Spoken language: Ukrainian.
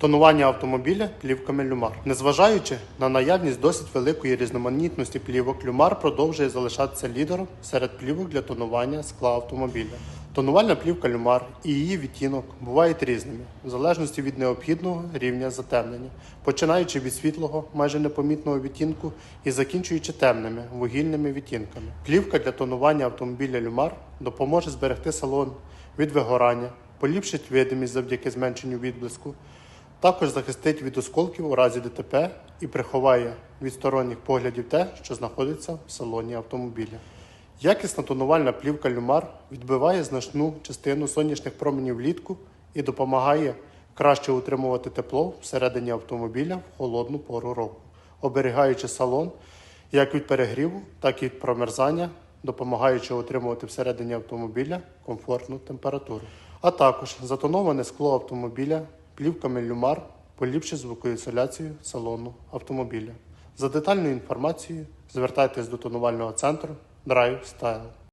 Тонування автомобіля плівками люмар. Незважаючи на наявність досить великої різноманітності плівок, люмар продовжує залишатися лідером серед плівок для тонування скла автомобіля. Тонувальна плівка люмар і її відтінок бувають різними, в залежності від необхідного рівня затемнення, починаючи від світлого, майже непомітного відтінку і закінчуючи темними вугільними відтінками. Плівка для тонування автомобіля люмар допоможе зберегти салон від вигорання, поліпшить видимість завдяки зменшенню відблиску, також захистить від осколків у разі ДТП і приховає від сторонніх поглядів те, що знаходиться в салоні автомобіля. Якісна тонувальна плівка люмар відбиває значну частину сонячних променів влітку і допомагає краще утримувати тепло всередині автомобіля в холодну пору року, оберігаючи салон як від перегріву, так і від промерзання, допомагаючи утримувати всередині автомобіля комфортну температуру. А також затоноване скло автомобіля плівками люмар поліпшить звукоізоляцію салону автомобіля. За детальною інформацією звертайтесь до тонувального центру Drive Style.